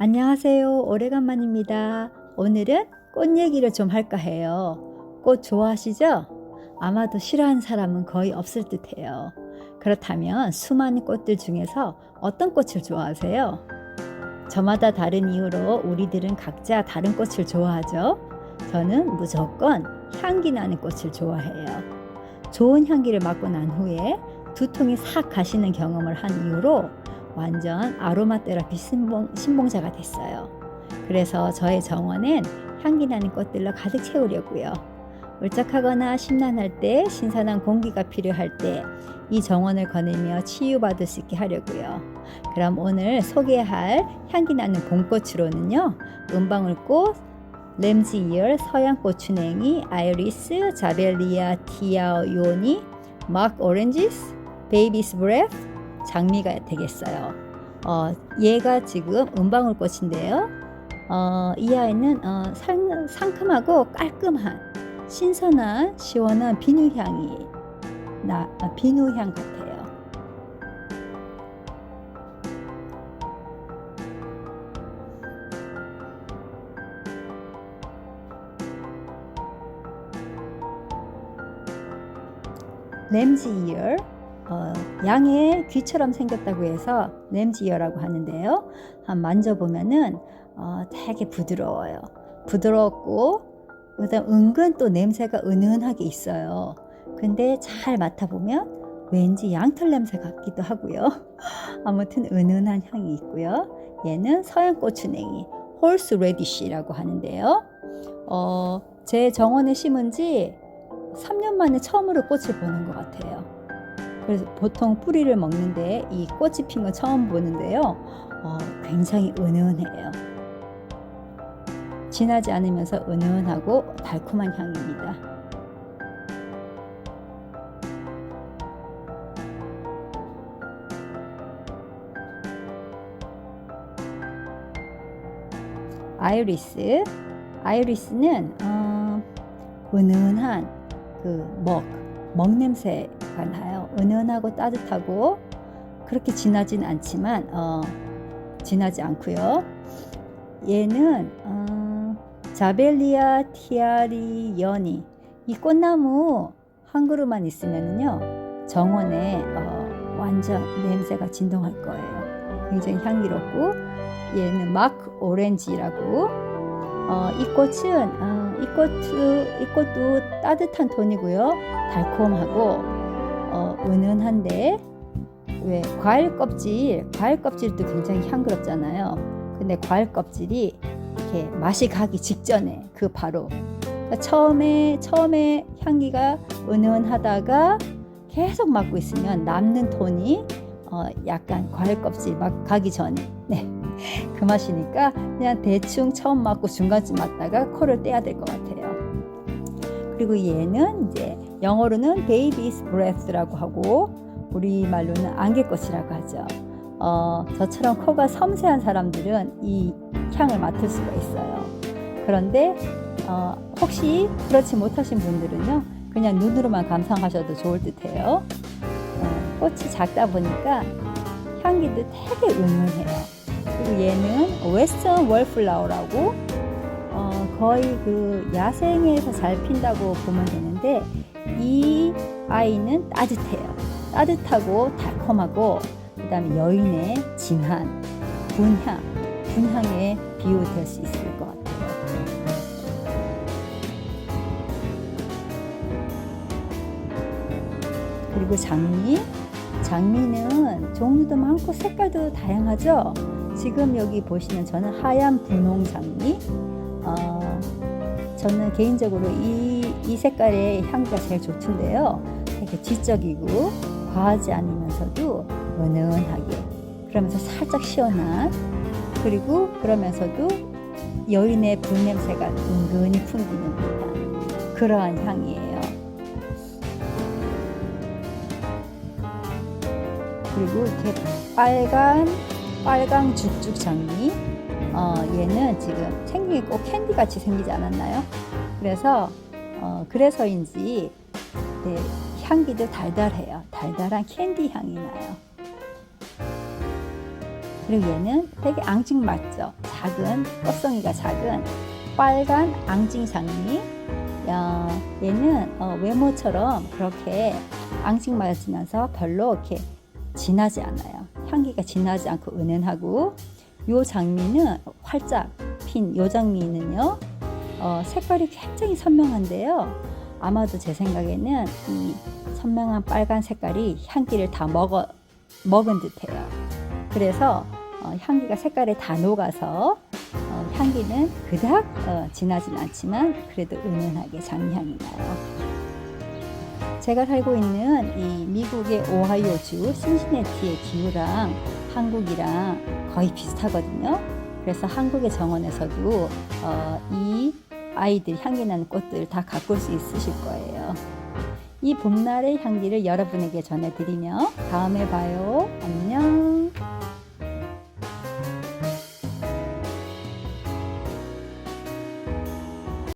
안녕하세요. 오래간만입니다. 오늘은 꽃 얘기를 좀 할까 해요. 꽃 좋아하시죠? 아마도 싫어하는 사람은 거의 없을 듯 해요. 그렇다면 수많은 꽃들 중에서 어떤 꽃을 좋아하세요? 저마다 다른 이유로 우리들은 각자 다른 꽃을 좋아하죠. 저는 무조건 향기 나는 꽃을 좋아해요. 좋은 향기를 맡고 난 후에 두통이 싹 가시는 경험을 한 이후로 완전 아로마 테라피 신봉, 신봉자가 됐어요. 그래서 저의 정원엔 향기 나는 꽃들로 가득 채우려고요. 울적하거나 심란할 때, 신선한 공기가 필요할 때 이 정원을 거닐며 치유받을 수 있게 하려고요. 그럼 오늘 소개할 향기 나는 봄꽃으로는요. 은방울꽃, 램지이얼, 서양고추냉이, 아이리스, 자벨리아, 티아오니, 마크 오렌지스, 베이비스 브레스, 장미가 되겠어요. 어, 얘가 지금 은방울꽃인데요. 어, 이 아이는 어, 상, 상큼하고 깔끔한 신선한 시원한 비누향이 나 아, 비누향 같아요. 램지이얼 어, 양의 귀처럼 생겼다고 해서 램지이어라고 하는데요. 한 만져보면은 어, 되게 부드러워요. 부드럽고 그다음 은근 또 냄새가 은은하게 있어요. 근데 잘 맡아보면 왠지 양털 냄새 같기도 하고요. 아무튼 은은한 향이 있고요. 얘는 서양 고추냉이 홀스 레디쉬라고 하는데요. 어, 제 정원에 심은 지 3년 만에 처음으로 꽃을 보는 것 같아요. 그래서 보통 뿌리를 먹는데 이 꽃이 핀건 처음 보는데요. 어, 굉장히 은은해요. 진하지 않으면서 은은하고 달콤한 향입니다. 아이리스. 아이리스는 어, 은은한 그 먹, 먹 냄새가 나요. 은은하고 따뜻하고 그렇게 진하진 않지만 어, 진하지 않고요. 얘는 어, 자벨리아 티아리연이 이 꽃나무 한 그루만 있으면요 정원에 어, 완전 냄새가 진동할 거예요. 굉장히 향기롭고 얘는 마크 오렌지라고 어, 이 꽃은 어, 이 꽃도 이 꽃도 따뜻한 톤이고요 달콤하고 어, 은은한데 왜 과일 껍질 과일 껍질도 굉장히 향그럽잖아요. 근데 과일 껍질이 이렇게 맛이 가기 직전에 그 바로 그러니까 처음에 처음에 향기가 은은하다가 계속 맡고 있으면 남는 톤이 어, 약간 과일 껍질 막 가기 전에 네. 그 맛이니까 그냥 대충 처음 맡고 중간쯤 맡다가 코를 떼야 될 것 같아요. 그리고 얘는 이제 영어로는 베이비스 브레스라고 하고 우리말로는 안개꽃이라고 하죠. 어, 저처럼 코가 섬세한 사람들은 이 향을 맡을 수가 있어요. 그런데 어, 혹시 그렇지 못하신 분들은요, 그냥 눈으로만 감상하셔도 좋을 듯해요. 어, 꽃이 작다 보니까 향기도 되게 은은해요. 그리고 얘는 웨스턴 월플라워라고 어, 거의 그 야생에서 잘 핀다고 보면 되는데 이 아이는 따뜻해요. 따뜻하고 달콤하고 그다음에 여인의 진한 분향, 분향에 비유될 수 있을 것 같아요. 그리고 장미, 장미는 종류도 많고 색깔도 다양하죠. 지금 여기 보시는 저는 하얀 분홍 장미. 어, 저는 개인적으로 이, 이 색깔의 향기가 제일 좋던데요. 되게 지적이고 과하지 않으면서도 은은하게 그러면서 살짝 시원한 그리고 그러면서도 여인의 분 냄새가 은근히 풍기는 듯한 그러한 향이에요. 그리고 이렇게 빨간 빨강 죽죽 장미 어, 얘는 지금 생긴 게꼭 캔디 같이 생기지 않았나요? 그래서 어, 그래서인지 네, 향기도 달달해요. 달달한 캔디 향이 나요. 그리고 얘는 되게 앙증 맞죠. 작은 껍성이가 작은 빨간 앙증 장미. 야, 얘는 어, 외모처럼 그렇게 앙증 맞으면서 별로 이렇게 진하지 않아요. 향기가 진하지 않고 은은하고 요 장미는 활짝 핀 요 장미는요 어, 색깔이 굉장히 선명한데요. 아마도 제 생각에는 이 선명한 빨간 색깔이 향기를 다 먹어 먹은 듯해요. 그래서 어, 향기가 색깔에 다 녹아서 어, 향기는 그닥 어, 진하진 않지만 그래도 은은하게 장미향이 나요. 제가 살고 있는 이 미국의 오하이오주 신시내티의 기후랑 한국이랑 거의 비슷하거든요. 그래서 한국의 정원에서도 어, 이 아이들 향기 나는 꽃들 다 가꿀 수 있으실 거예요. 이 봄날의 향기를 여러분에게 전해드리며 다음에 봐요. 안녕.